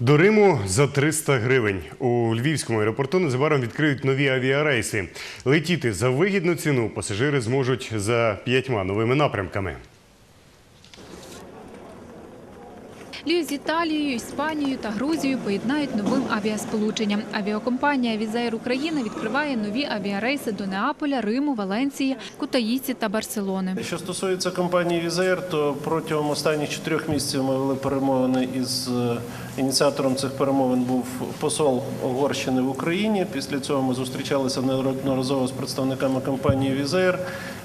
До Риму за 300 гривень. У Львівському аеропорту незабаром відкриють нові авіарейси. Летіти за вигідну ціну пасажири зможуть за п'ятьма новими напрямками. Львів з Італією, Іспанією та Грузією поєднають новим авіасполученням. Авіакомпанія «Візаєр Україна» відкриває нові авіарейси до Неаполя, Риму, Валенції, Кутаїсі та Барселони. Що стосується компанії Візаєр, то протягом останніх чотирьох місяців ми вели перемовини із е, ініціатором цих перемовин був посол Угорщини в Україні. Після цього ми зустрічалися неодноразово з представниками компанії Візаєр.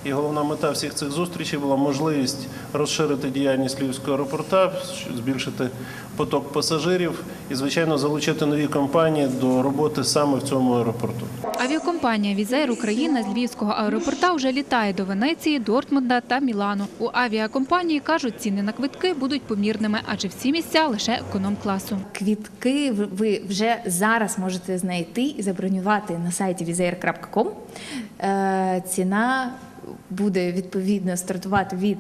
І головна мета всіх цих зустрічей була можливість розширити діяльність Львівського аеропорта, збільшити поток пасажирів і, звичайно, залучити нові компанії до роботи саме в цьому аеропорту. Авіакомпанія «Візаєр Україна» з Львівського аеропорта вже літає до Венеції, Дортмунда та Мілану. У авіакомпанії кажуть, ціни на квитки будуть помірними, адже всі місця лише економ-класу. Квітки ви- ви вже зараз можете знайти і забронювати на сайті vizair.com. Е, Ціна буде відповідно стартувати від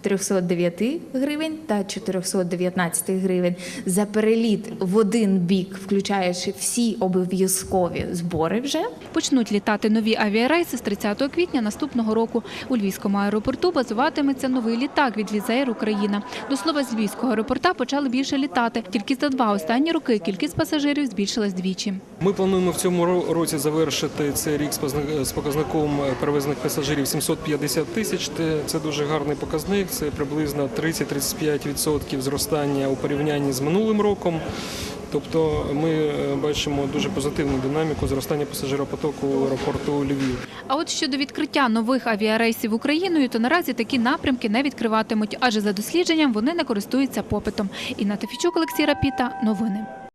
309 гривень та 419 гривень за переліт в один бік, включаючи всі обов'язкові збори вже. Почнуть літати нові авіарейси з 30 квітня наступного року. У Львівському аеропорту базуватиметься новий літак від «Візаєр Україна». До слова, з Львівського аеропорта почали більше літати. Тільки за два останні роки кількість пасажирів збільшилась двічі. Ми плануємо в цьому році завершити цей рік з показником перевезених пасажирів 750 тисяч. Це- дуже гарний показник. Це приблизно 30-35% зростання у порівнянні з минулим роком. Тобто ми е, бачимо дуже позитивну динаміку зростання пасажиропотоку у аеропорту Львів. А от щодо відкриття нових авіарейсів Україною, то наразі такі напрямки не відкриватимуть, адже за дослідженням вони не користуються попитом. Інна Тефічук, Олексій Рапіта. Новини.